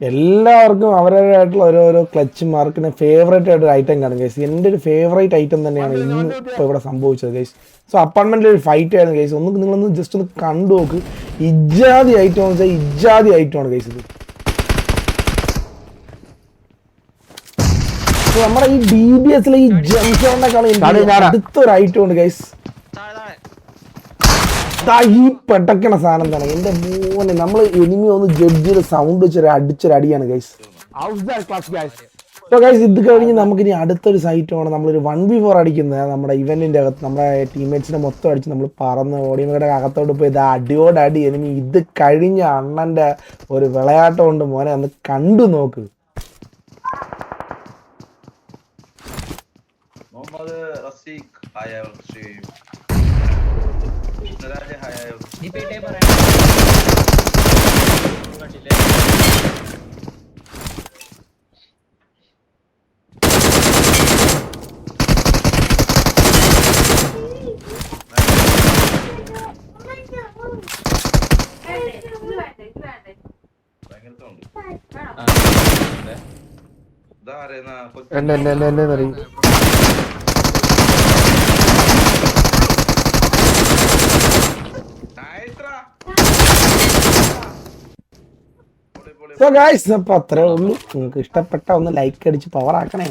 എല്ലാവർക്കും അവരവരായിട്ടുള്ള ഓരോരോ ക്ലച്ച് മാർക്കിന് ഫേവറേറ്റ് ആയിട്ട് ഒരു ഐറ്റം കാണും ഗൈസ് എന്റെ ഒരു ഫേവറേറ്റ് ഐറ്റം തന്നെയാണ് ഇന്ന് ഇപ്പോൾ ഇവിടെ സംഭവിച്ചത് ഗൈസ് സോ അപ്പാർട്ട്മെന്റിൽ ഒരു ഫൈറ്റ് ആയിരുന്നു ഗൈസ് ഒന്ന് നിങ്ങളൊന്ന് ജസ്റ്റ് ഒന്ന് കണ്ടു നോക്ക്. ഇജാതി ഐറ്റം എന്ന് വെച്ചാൽ ഇജാതി ഐറ്റമാണ് ഗൈസ് ഇത്. നമ്മുടെ ഈ ഡി ബി എസിലെ ഈ ഞാനാ. അടുത്തൊരു ഐറ്റം ഉണ്ട് ഗൈസ് ദാ ഈ പെട്ടക്കണ സാധനം തന്നെ. എന്റെ മോനെ നമ്മൾ എനിമി ഒന്ന് ജഡ്ജ് ചെയ്ത് സൗണ്ട് വെച്ചൊരു അടിച്ചൊരടിയാണ് ഗൈസ് സോ ഗൈസ് ഇത് കഴിഞ്ഞ് നമുക്ക് ഇനി അടുത്തൊരു സൈറ്റാണ് നമ്മളൊരു വൺ ബി ഫോർ അടിക്കുന്നത്. നമ്മുടെ ഇവന്റിന്റെ അകത്ത് നമ്മുടെ ടീംമേറ്റ്സിനെ മൊത്തം അടിച്ച് നമ്മൾ പറന്ന് ഓടിയമ്മയുടെ അകത്തോട്ട് പോയി. ഇത് അടിയോട് അടി എനിമി ഇത് കഴിഞ്ഞ അണ്ണന്റെ ഒരു വിളയാട്ടം ഉണ്ട് മോനെ. ഒന്ന് കണ്ടു നോക്ക്. മുഹമ്മദ് റസീഖ് ഹായ് എന്നെ എന്നെ എന്നെ എന്നെ എന്നറിയും സോ ഗായ്സ് അപ്പൊ ഉള്ളൂ നിങ്ങൾക്ക് ഇഷ്ടപ്പെട്ട ഒന്ന് ലൈക്ക് അടിച്ച് പവർ ആക്കണേ.